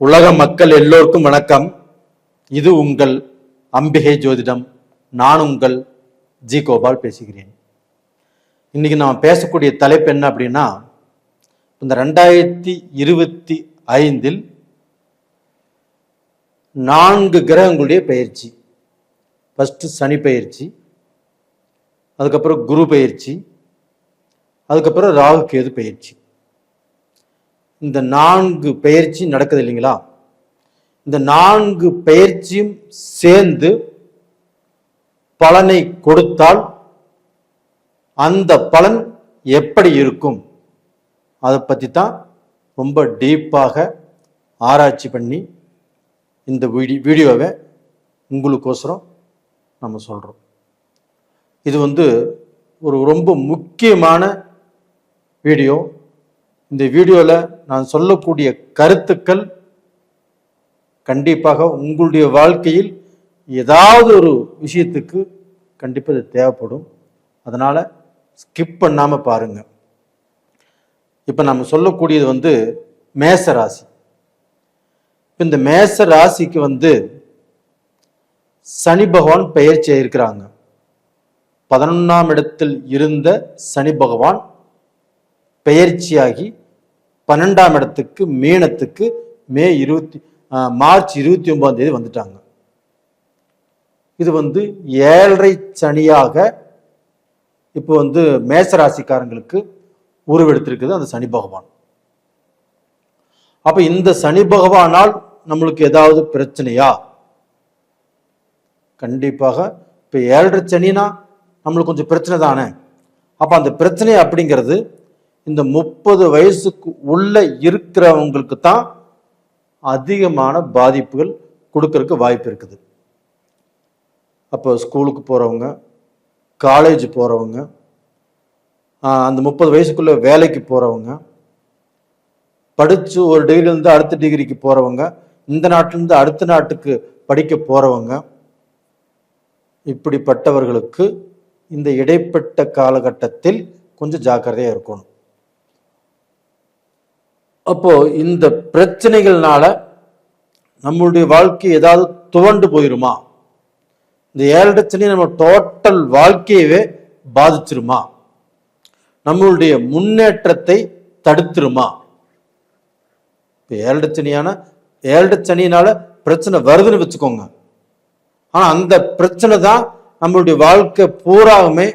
உலக மக்கள் எல்லோருக்கும் வணக்கம். இது உங்கள் அம்பிகை ஜோதிடம். நான் உங்கள் ஜி கோபால் பேசுகிறேன். இன்னைக்கு நாம் பேசக்கூடிய தலைப்பு என்ன அப்படின்னா இந்த ரெண்டாயிரத்தி இருபத்தி ஐந்தில் நான்கு கிரகங்களுடைய பயிற்சி ஃபஸ்ட்டு சனி பயிற்சி அதுக்கப்புறம் குரு பயிற்சி அதுக்கப்புறம் ராகு கேது பயிற்சி இந்த நான்கு பயிற்சி நடக்குது இல்லைங்களா? இந்த நான்கு பயிற்சியும் சேர்ந்து பலனை கொடுத்தால் அந்த பலன் எப்படி இருக்கும்? அதை பற்றி தான் ரொம்ப டீப்பாக ஆராய்ச்சி பண்ணி இந்த வீடி வீடியோவை உங்களுக்கோசரம் நம்ம சொல்கிறோம் இது வந்து ஒரு ரொம்ப முக்கியமான வீடியோ. இந்த வீடியோவில் நான் சொல்லக்கூடிய கருத்துக்கள் கண்டிப்பாக உங்களுடைய வாழ்க்கையில் ஏதாவது ஒரு விஷயத்துக்கு கண்டிப்பாக இது தேவைப்படும். அதனால் ஸ்கிப் பண்ணாமல் பாருங்கள் இப்போ நம்ம சொல்லக்கூடியது வந்து மேச ராசி. இந்த மேச ராசிக்கு வந்து சனி பகவான் பெயர்ச்சி இருக்கிறாங்க பதினொன்றாம் இடத்தில் இருந்த சனி பகவான் பெயர்ச்சியாகி பன்னெண்டாம் இடத்துக்கு மீனத்துக்கு மே இருபத்தி மார்ச் இருபத்தி ஒன்பதாம் தேதி வந்துட்டாங்க. இது வந்து ஏழரை சனியாக இப்போ வந்து மேசராசிக்காரங்களுக்கு உருவெடுத்திருக்குது அந்த சனி பகவான். அப்போ இந்த சனி பகவானால் நம்மளுக்கு ஏதாவது பிரச்சனையா? கண்டிப்பாக. இப்போ ஏழரை சனினா நம்மளுக்கு கொஞ்சம் பிரச்சனை தானே. அப்போ அந்த பிரச்சனை அப்படிங்கிறது இந்த முப்பது வயசுக்கு உள்ள இருக்கிறவங்களுக்கு தான் அதிகமான பாதிப்புகள் கொடுக்கறதுக்கு வாய்ப்பு இருக்குது. அப்போ ஸ்கூலுக்கு போகிறவங்க காலேஜ் போகிறவங்க அந்த முப்பது வயசுக்குள்ளே வேலைக்கு போகிறவங்க படித்து ஒரு டிகிரிலேருந்து அடுத்த டிகிரிக்கு போகிறவங்க இந்த நாட்டிலேருந்து அடுத்த நாட்டுக்கு படிக்க போகிறவங்க இப்படிப்பட்டவர்களுக்கு இந்த இடைப்பட்ட காலகட்டத்தில் கொஞ்சம் ஜாக்கிரதையாக இருக்கணும். அப்போ இந்த பிரச்சனைகள்னால நம்மளுடைய வாழ்க்கை ஏதாவது துவண்டு போயிருமா? இந்த ஏழரை நம்ம டோட்டல் வாழ்க்கையவே பாதிச்சிருமா? நம்மளுடைய முன்னேற்றத்தை தடுத்துருமா? இப்போ ஏழரை சனியான ஏழரை சனியினால பிரச்சனை வருதுன்னு வச்சுக்கோங்க. ஆனா அந்த பிரச்சனை தான் நம்மளுடைய வாழ்க்கை பூராவுமே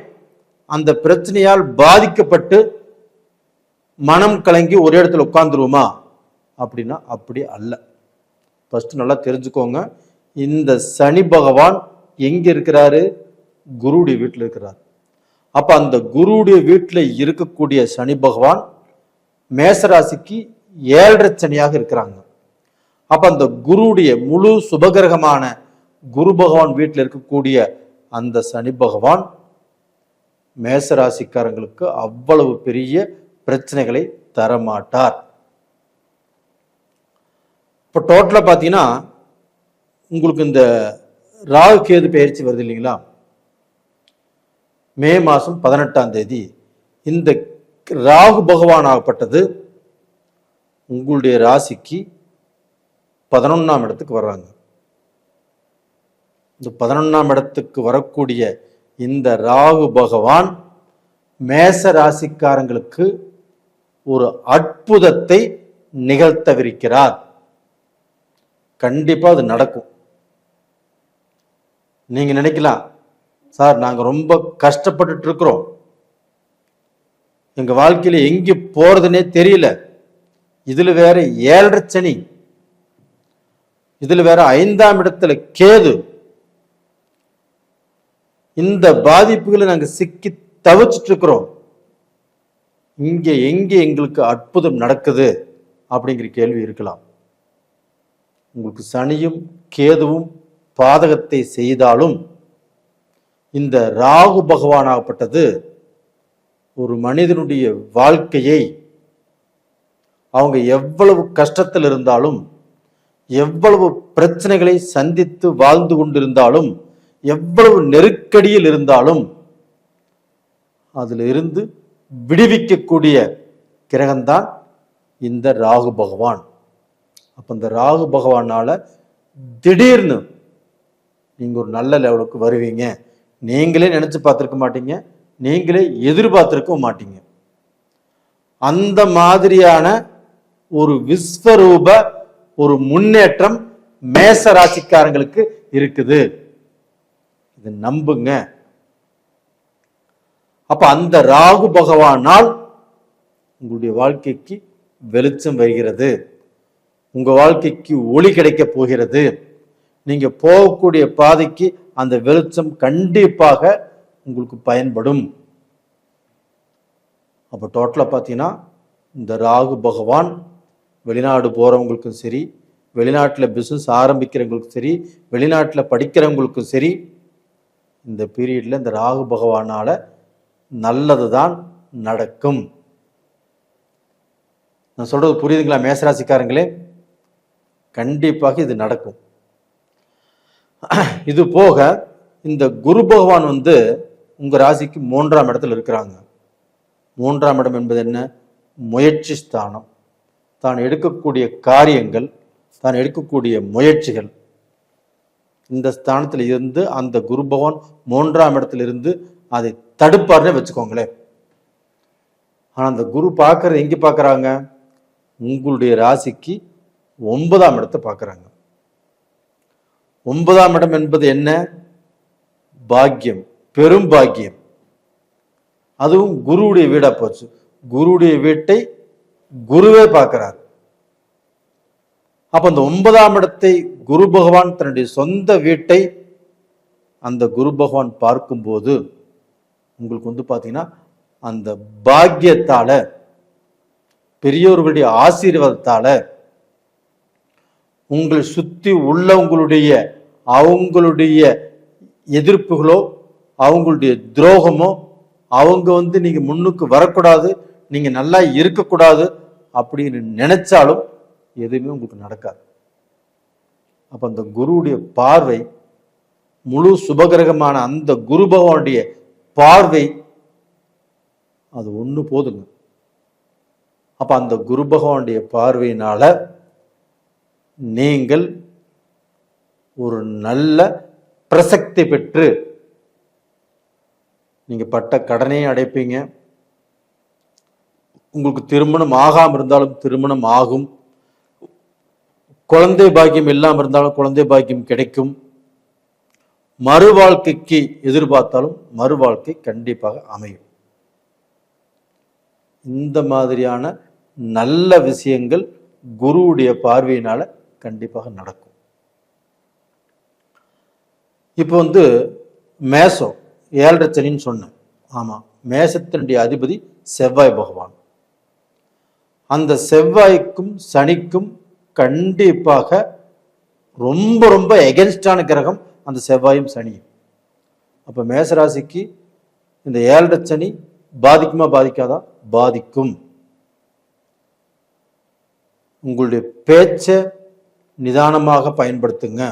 அந்த பிரச்சனையால் பாதிக்கப்பட்டு மனம் கலங்கி ஒரே இடத்துல உட்காந்துருவோமா அப்படின்னா அப்படி அல்ல. ஃபஸ்ட்டு நல்லா தெரிஞ்சுக்கோங்க. இந்த சனி பகவான் எங்கே இருக்கிறாரு? குருடைய வீட்டில் இருக்கிறார். அப்போ அந்த குருடைய வீட்டில் இருக்கக்கூடிய சனி பகவான் மேசராசிக்கு ஏழரை சனியாக இருக்கிறாங்க. அப்போ அந்த குருடைய முழு சுபகிரகமான குரு பகவான் வீட்டில் இருக்கக்கூடிய அந்த சனி பகவான் மேசராசிக்காரங்களுக்கு அவ்வளவு பெரிய பிரச்சனைகளை தரமாட்டார். இப்போ டோட்டலாக பார்த்தீங்கன்னா உங்களுக்கு இந்த ராகு கேது பயிற்சி வருது இல்லைங்களா? மே மாதம் பதினெட்டாம் தேதி. இந்த ராகு பகவான் ஆகப்பட்டது உங்களுடைய ராசிக்கு பதினொன்றாம் இடத்துக்கு வர்றாங்க. இந்த பதினொன்றாம் இடத்துக்கு வரக்கூடிய இந்த ராகு பகவான் மேச ராசிக்காரங்களுக்கு ஒரு அற்புதத்தை நிகழ்த்தவிருக்கிறார். கண்டிப்பா அது நடக்கும். நீங்க நினைக்கலாம் சார் நாங்க ரொம்ப கஷ்டப்பட்டுட்டு இருக்கிறோம் எங்க வாழ்க்கையில எங்க போகிறதுனே தெரியல. இதுல வேற ஏழரை சனி. இதுல வேற ஐந்தாம் இடத்துல கேது. இந்த பாதிப்புகளை நாங்க சிக்கி தவிச்சிட்டு இருக்கிறோம் இங்கே எங்கே எங்களுக்கு அற்புதம் நடக்குது அப்படிங்கிற கேள்வி இருக்கலாம். உங்களுக்கு சனியும் கேதுவும் பாதகத்தை செய்தாலும் இந்த ராகு பகவானாகப்பட்டது ஒரு மனிதனுடைய வாழ்க்கையை அவங்க எவ்வளவு கஷ்டத்தில் இருந்தாலும் எவ்வளவு பிரச்சனைகளை சந்தித்து வாழ்ந்து கொண்டிருந்தாலும் எவ்வளவு நெருக்கடியில் இருந்தாலும் அதில் இருந்து விடுவிக்கக்கூடிய கிரகம்தான் இந்த ராகு பகவான். அப்போ இந்த ராகு பகவானால் திடீர்னு நீங்கள் ஒரு நல்ல லெவலுக்கு வருவீங்க. நீங்களே நினச்சி பார்த்துருக்க மாட்டீங்க. நீங்களே எதிர்பார்த்திருக்கவும் மாட்டீங்க. அந்த மாதிரியான ஒரு விஸ்வரூப ஒரு முன்னேற்றம் மேச ராசிக்காரங்களுக்கு இருக்குது. இது நம்புங்க. அப்ப அந்த ராகு பகவானால் உங்களுடைய வாழ்க்கைக்கு வெளிச்சம் வருகிறது. உங்க வாழ்க்கைக்கு ஒளி கிடைக்க போகிறது. நீங்க போகக்கூடிய பாதைக்கு அந்த வெளிச்சம் கண்டிப்பாக உங்களுக்கு பயன்படும். அப்போ டோட்டலாக பார்த்தீங்கன்னா இந்த ராகு பகவான் வெளிநாடு போகிறவங்களுக்கும் சரி வெளிநாட்டில் பிஸ்னஸ் ஆரம்பிக்கிறவங்களுக்கும் சரி வெளிநாட்டில் படிக்கிறவங்களுக்கும் சரி இந்த பீரியடில் இந்த ராகு பகவானால் நல்லது தான் நடக்கும். நான் சொல்கிறது புரியுதுங்களா மேசராசிக்காரங்களே? கண்டிப்பாக இது நடக்கும். இது போக இந்த குரு பகவான் வந்து உங்கள் ராசிக்கு மூன்றாம் இடத்துல இருக்கிறாங்க. மூன்றாம் இடம் என்பது என்ன? முயற்சி ஸ்தானம். தான் எடுக்கக்கூடிய காரியங்கள் தான் எடுக்கக்கூடிய முயற்சிகள். இந்த ஸ்தானத்தில் இருந்து அந்த குரு பகவான் மூன்றாம் இடத்திலிருந்து அதை தடுப்பார்னே வச்சுக்கோங்களேன். ஆனால் அந்த குரு பார்க்கறது எங்கே பார்க்குறாங்க? உங்களுடைய ராசிக்கு ஒன்பதாம் இடத்தை பார்க்குறாங்க. ஒன்பதாம் இடம் என்பது என்ன? பாக்கியம் பெரும் பாக்கியம். அதுவும் குருவுடைய வீடாக போச்சு. குருவுடைய வீட்டை குருவே பார்க்கிறார். அப்போ அந்த ஒன்பதாம் இடத்தை குரு பகவான் தன்னுடைய சொந்த வீட்டை அந்த குரு பகவான் பார்க்கும்போது உங்களுக்கு வந்து பார்த்தீங்கன்னா அந்த பாக்கியத்தால பெரியோர்களுடைய ஆசீர்வாதத்தால உங்களை சுத்தி உள்ளவங்களுடைய அவங்களுடைய எதிர்ப்புகளோ அவங்களுடைய துரோகமோ அவங்க வந்து நீங்க முன்னுக்கு வரக்கூடாது நீங்க நல்லா இருக்கக்கூடாது அப்படின்னு நினைச்சாலும் எதுவுமே உங்களுக்கு நடக்காது. அப்ப அந்த குருவுடைய பார்வை முழு சுபகிரகமான அந்த குரு பகவானுடைய பார்வை அது ஒன்று போதுங்க. அப்போ அந்த குரு பகவானுடைய பார்வையினால நீங்கள் ஒரு நல்ல பிரசக்தி பெற்று நீங்கள் பட்ட கடனையும் அடைப்பீங்க. உங்களுக்கு திருமணம் ஆகாம இருந்தாலும் திருமணம் ஆகும். குழந்தை பாக்கியம் இல்லாமல் இருந்தாலும் குழந்தை பாக்கியம் கிடைக்கும். மறுவாழ்க்கைக்கு எதிர்பார்த்தாலும் மறு வாழ்க்கை கண்டிப்பாக அமையும். இந்த மாதிரியான நல்ல விஷயங்கள் குருவுடைய பார்வையினால கண்டிப்பாக நடக்கும். இப்போ வந்து மேசம் ஏழரை சனின்னு சொன்னேன். ஆமாம் மேசத்தினுடைய அதிபதி செவ்வாய் பகவான். அந்த செவ்வாய்க்கும் சனிக்கும் கண்டிப்பாக ரொம்ப ரொம்ப எகென்ஸ்டான கிரகம் அந்த செவ்வாயும் சனியும். அப்போ மேசராசிக்கு இந்த ஏழரை சனி பாதிக்குமா பாதிக்காதா? பாதிக்கும். உங்களுடைய பேச்சை நிதானமாக பயன்படுத்துங்க.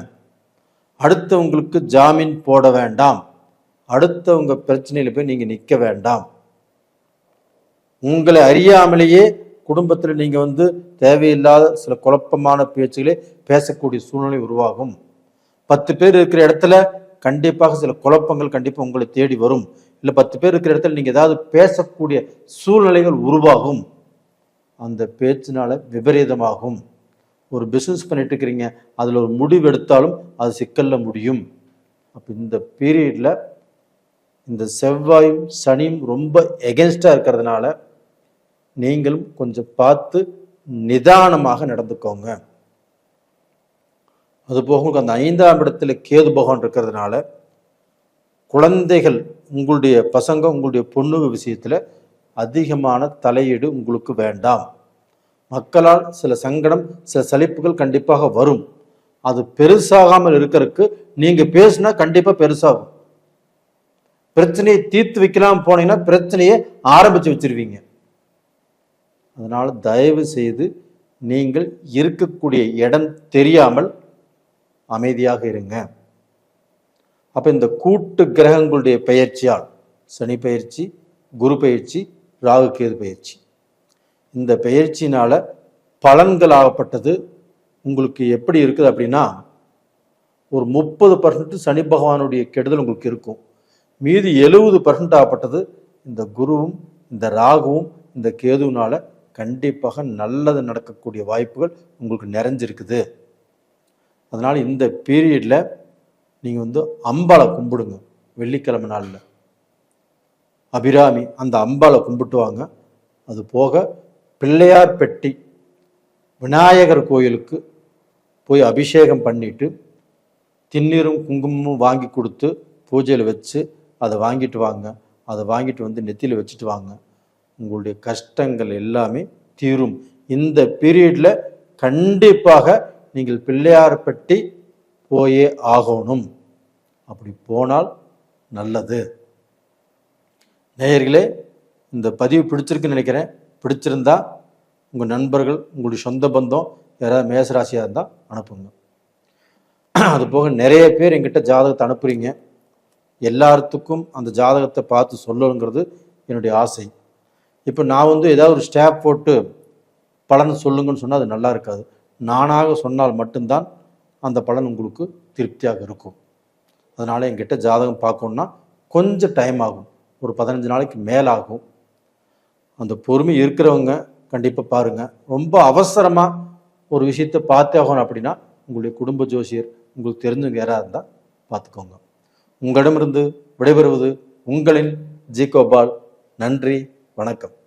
அடுத்தவங்களுக்கு ஜாமீன் போட வேண்டாம். அடுத்தவங்க பிரச்சனையில் போய் நீங்கள் நிற்க வேண்டாம். உங்களை அறியாமலேயே குடும்பத்தில் நீங்கள் வந்து தேவையில்லாத சில குழப்பமான பேச்சுகளே பேசக்கூடிய சூழ்நிலை உருவாகும். பத்து பேர் இருக்கிற இடத்துல கண்டிப்பாக சில குழப்பங்கள் கண்டிப்பாக உங்களை தேடி வரும். இல்லை பத்து பேர் இருக்கிற இடத்துல நீங்கள் ஏதாவது பேசக்கூடிய சூழ்நிலைகள் உருவாகும். அந்த பேச்சினால விபரீதமாகும். ஒரு பிஸ்னஸ் பண்ணிட்டு இருக்கிறீங்க அதில் ஒரு முடிவு எடுத்தாலும் அது சிக்கல்ல முடியும். அப்போ இந்த பீரியடில் இந்த செவ்வாயும் சனியும் ரொம்ப எகென்ஸ்டாக இருக்கிறதுனால நீங்களும் கொஞ்சம் பார்த்து நிதானமாக நடந்துக்கோங்க. அது போக உங்களுக்கு அந்த ஐந்தாம் இடத்துல கேது பகவான் இருக்கிறதுனால குழந்தைகள் உங்களுடைய பசங்க உங்களுடைய பொண்ணுங்க விஷயத்தில் அதிகமான தலையீடு உங்களுக்கு வேண்டாம். மக்களால் சில சங்கடம் சில சலிப்புகள் கண்டிப்பாக வரும். அது பெருசாகாமல் இருக்கிறதுக்கு நீங்கள் பேசுனா கண்டிப்பாக பெருசாகும். பிரச்சனையை தீர்த்து வைக்கலாம் போனீங்கன்னா பிரச்சனையை ஆரம்பித்து வச்சிருவீங்க. அதனால் தயவு செய்து நீங்கள் இருக்கக்கூடிய இடம் தெரியாமல் அமைதியாக இருங்க. அப்போ இந்த கூட்டு கிரகங்களுடைய பெயர்ச்சியால் சனி பயிற்சி குரு பயிற்சி ராகு கேது பயிற்சி இந்த பயிற்சினால் பலன்கள் ஆகப்பட்டது. உங்களுக்கு எப்படி இருக்குது அப்படின்னா ஒரு முப்பது பர்சன்ட் சனி பகவானுடைய கெடுதல் உங்களுக்கு இருக்கும். மீதி எழுபது பர்சன்ட் ஆகப்பட்டது இந்த குருவும் இந்த ராகுவும் இந்த கேதுவினால கண்டிப்பாக நல்லது நடக்கக்கூடிய வாய்ப்புகள் உங்களுக்கு நிறைஞ்சிருக்குது. அதனால் இந்த பீரியடில் நீங்கள் வந்து அம்பாளை கும்பிடுங்க வெள்ளிக்கிழமை நாளில். அபிராமி அந்த அம்பாளை கும்பிட்டு வாங்க அது போக பிள்ளையார் பெட்டி விநாயகர் கோயிலுக்கு போய் அபிஷேகம் பண்ணிட்டு திண்ணீரும் குங்குமமும் வாங்கி கொடுத்து பூஜையில் வச்சு அதை வாங்கிட்டு வாங்க. அதை வாங்கிட்டு வந்து நெத்தியில் வச்சுட்டு வாங்க. உங்களுடைய கஷ்டங்கள் எல்லாமே தீரும். இந்த பீரியடில் கண்டிப்பாக நீங்கள் பிள்ளையார்பட்டி போயே ஆகணும். அப்படி போனால் நல்லது. நேயர்களே இந்த பதிவு பிடிச்சிருக்குன்னு நினைக்கிறேன். பிடிச்சிருந்தா உங்கள் நண்பர்கள் உங்களுடைய சொந்த பந்தம் யாராவது மேசராசியாக இருந்தால் அனுப்புங்க. அது போக நிறைய பேர் எங்கிட்ட ஜாதகத்தை அனுப்புறீங்க. எல்லாத்துக்கும் அந்த ஜாதகத்தை பார்த்து சொல்லணுங்கிறது என்னுடைய ஆசை. இப்போ நான் வந்து ஏதாவது ஒரு ஸ்டாப் போட்டு பலன் சொல்லுங்கன்னு சொன்னால் அது நல்லா இருக்காது. நானாக சொன்னால் மட்டும்தான் அந்த பலன் உங்களுக்கு திருப்தியாக இருக்கும். அதனால் என்கிட்ட ஜாதகம் பார்க்கணுன்னா கொஞ்சம் டைம் ஆகும். ஒரு பதினஞ்சு நாளைக்கு மேலாகும். அந்த பொறுமை இருக்கிறவங்க கண்டிப்பாக பாருங்கள் ரொம்ப அவசரமாக ஒரு விஷயத்தை பார்த்தே ஆகணும் அப்படின்னா உங்களுடைய குடும்ப ஜோசியர் உங்களுக்கு தெரிஞ்சவங்க யாராக இருந்தால் பார்த்துக்கோங்க. உங்களிடமிருந்து விடைபெறுவது உங்களின் ஜி கோபால் நன்றி வணக்கம்.